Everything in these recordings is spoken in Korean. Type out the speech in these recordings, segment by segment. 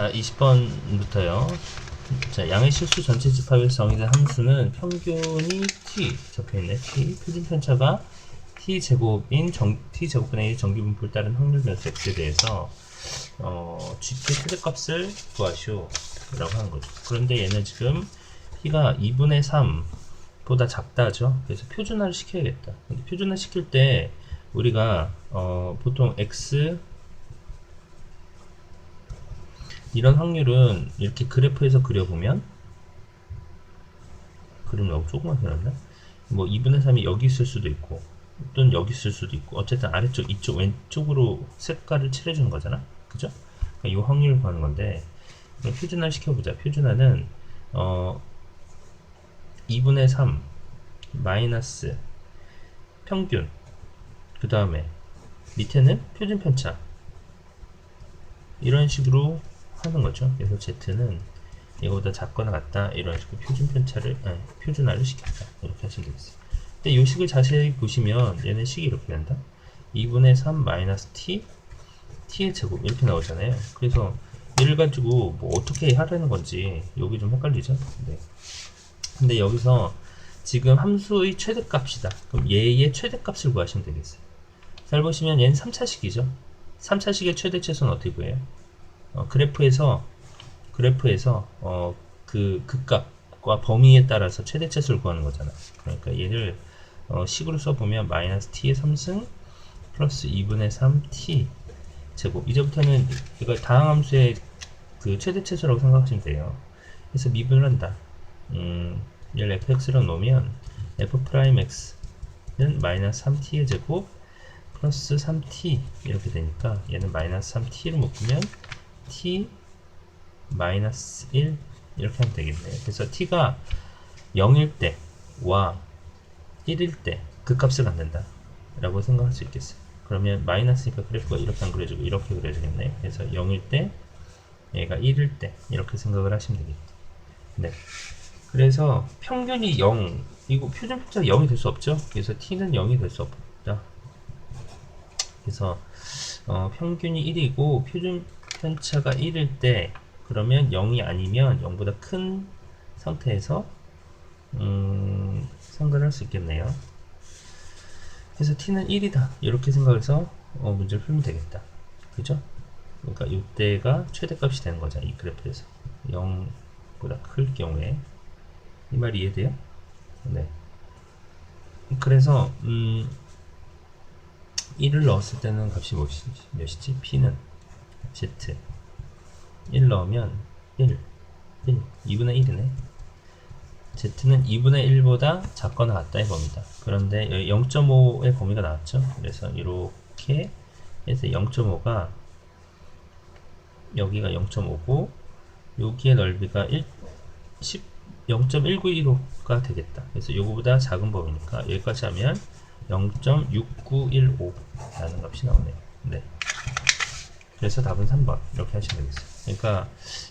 자, 20번부터요. 자, 양의 실수 전체 집합에서 정의된 함수는 평균이 t 적혀있네. t 표준 편차가 t 제곱인 정, t 제곱분의 1 정기분포를 따른 확률 변수 x에 대해서 어, GT 최대값을 구하시오 라고 하는 거죠. 그런데 얘는 지금 t가 2분의 3보다 작다죠. 그래서 표준화를 시켜야겠다. 근데 표준화 시킬 때 우리가 어, 보통 x 이런 확률은 이렇게 그래프에서 그려보면 그림 너무 조그맣게 나왔나? 뭐 2분의 3이 여기 있을 수도 있고 또는 여기 있을 수도 있고 어쨌든 아래쪽 이쪽 왼쪽으로 색깔을 칠해주는 거잖아 그죠? 그러니까 이 확률을 구하는 건데 표준화 시켜보자 표준화는 어 2분의 3 마이너스 평균 그 다음에 밑에는 표준 편차 이런 식으로 하는 거죠. 그래서 Z는 이거보다 작거나 같다 이런 식으로 표준 편차를 아니, 표준화를 시켰다 이렇게 하시면 되겠어요. 근데 이 식을 자세히 보시면 얘는 식이 이렇게 된다. 2분의 3 마이너스 t t의 제곱 이렇게 나오잖아요. 그래서 얘를 가지고 뭐 어떻게 하라는 건지 여기 좀 헷갈리죠. 네. 근데 여기서 지금 함수의 최대값이다. 그럼 얘의 최대값을 구하시면 되겠어요. 잘 보시면 얘는 3차식이죠. 3차식의 최대 최소는 어떻게 구해요? 어, 그래프에서 그래프에서 어, 그 극값과 범위에 따라서 최대 최소를 구하는 거잖아. 그러니까 얘를 어, 식으로 써보면 마이너스 t의 3승 플러스 2분의 3t 제곱. 이제부터는 이걸 다항함수의 그 최대 최소라고 생각하시면 돼요. 그래서 미분을 한다. 음, 얘를 fx로 놓으면 f 프라임 x는 마이너스 3t의 제곱 플러스 3t 이렇게 되니까 얘는 마이너스 3t를 묶으면 t 마이너스 1 이렇게 하면 되겠네요. 그래서 t가 0일 때와 1일 때 그 값을 갖는다 라고 생각할 수 있겠어요. 그러면 마이너스니까 그래프가 이렇게 안 그려지고 이렇게 그려지겠네. 그래서 0일 때 얘가 1일 때 이렇게 생각을 하시면 되겠죠. 네. 그래서 평균이 0 이거 표준 편차가 0이 될 수 없죠. 그래서 t는 0이 될 수 없다. 그래서 어, 평균이 1이고 표준 편차가 1일 때 그러면 0이 아니면 0보다 큰 상태에서 음, 생각을 할 수 있겠네요. 그래서 t는 1이다 이렇게 생각해서 어, 문제를 풀면 되겠다. 그죠? 그러니까 이때가 최대값이 되는 거죠. 이 그래프에서 0보다 클 경우에 이 말이 이해돼요? 네. 그래서 음, 1을 넣었을 때는 값이 몇이지? 몇이지? P는 Z 1 넣으면 1 1 2분의 1이네. Z는 2분의 1보다 작거나 같다의 범위다. 그런데 0.5의 범위가 나왔죠? 그래서 이렇게 해서 0.5가 여기가 0.5고 여기의 넓이가 1, 10, 0.191호가 되겠다. 그래서 요거보다 작은 범위니까 여기까지 하면 0.6915 라는 값이 나오네요. 네. 그래서 답은 3번. 이렇게 하시면 되겠어요. 그러니까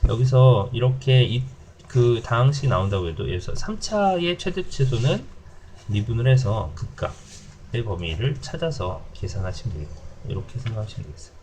여기서 이렇게 이, 그 다항식이 나온다고 해도 여기서 3차의 최대 최소는 미분을 해서 극값의 범위를 찾아서 계산하시면 되겠다. 이렇게 생각하시면 되겠어요.